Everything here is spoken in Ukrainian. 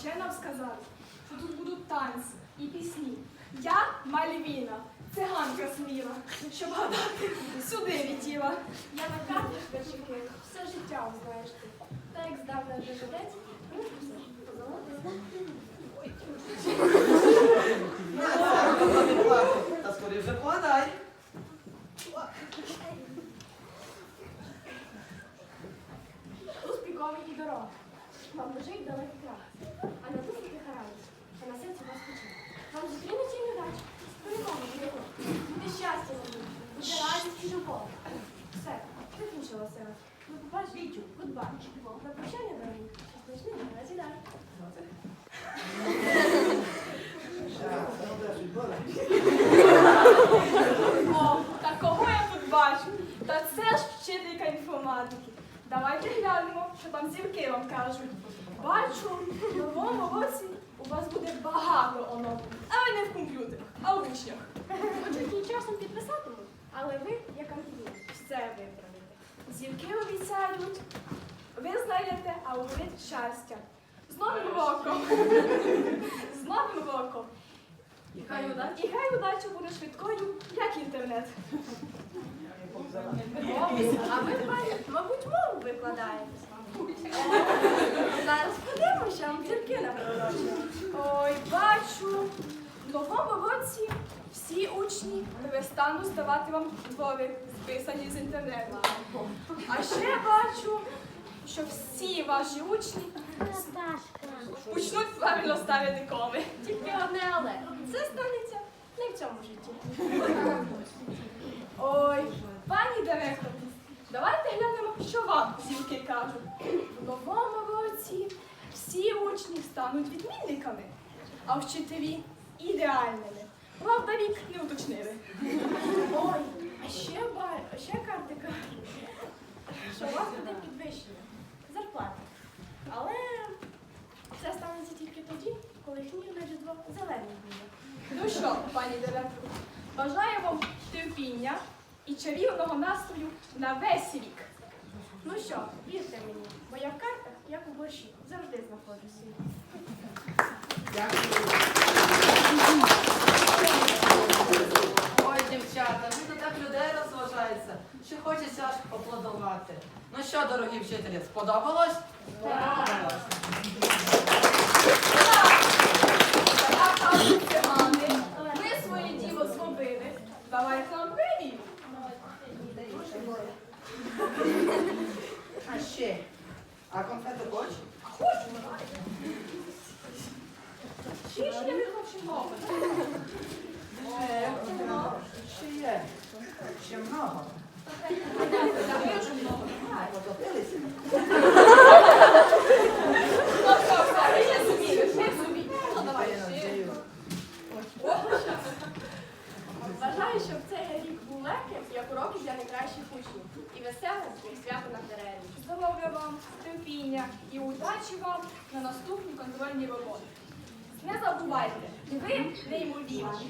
ще нам сказати, що тут будуть танці і пісні. Я Мальвіна, циганка сміла, що гадати сюди відділа. Я на карті швидший все життя узнаєш ти. Та як здавна живець, ну все позолоти. Вам лежить далекий край. А на туфлики харають, а на серці вас пече. Вам зустрінеться і недач. Буде рок. Буде щастя за ним, буде радість і любов. Все, закінчила все. Ви побачите, Вітю, гудбай. На прощання, дорогі. Смачний, наразі дай. О, та кого я тут бачу? Та це ж вчителька інформатики. Давайте глянемо, що там зірки вам кажуть. Бачу, в новому році у вас буде багато оновлень. Але не в комп'ютерах, а в учнях. Хочуть часом підписатимуть, але ви, як ангелі, все виправите. Зірки обіцяють, ви знайдете алгоритм щастя. З Новим роком! З Новим роком! І хай, уда- і хай удача буде швидкою, як інтернет. А ви, пані, викладаєте. Зараз подивимося, що вам зірки напророчили. Ой, бачу, в новому році всі учні перестануть ставати вам твори, списані з інтернету. А ще бачу, що всі ваші учні почнуть правильно ставити коми. Тільки одне але. Це станеться не в цьому житті. Ой, пані директор, давайте глянемо, що вам зірки кажуть. В новому році всі учні стануть відмінниками, а вчителі ідеальними. Правда, вік не уточнили. Ой, а ще, ба- ще карти кажуть, що вас буде підвищення зарплати. Але це станеться тільки тоді, коли хмір на різдво зелений буде. Ну що, пані директор, бажаю вам терпіння і чарівного настрою на весь рік. Ну що, вірте мені, бо я в картах, як у борщі, завжди знаходжуся. Ой, дівчата, ну то так людей розважається, що хочеться аж поплодувати. Ну що, дорогі вчителі, сподобалось? Сподобалось. Так, кажуть цигани, ми своє діло зробили. Давайте нам премію. А ще? А конфети хочеш? Хочемо. Чи ще не хочемо? Е, Ще є. Ще много. Бажаю, щоб цей рік був легким, як уроки для найкращих учнів. І веселим, свято на перерві. Здоров'я вам, терпіння і удачі вам на наступній контрольній роботі. Не забувайте, ви неймовірні.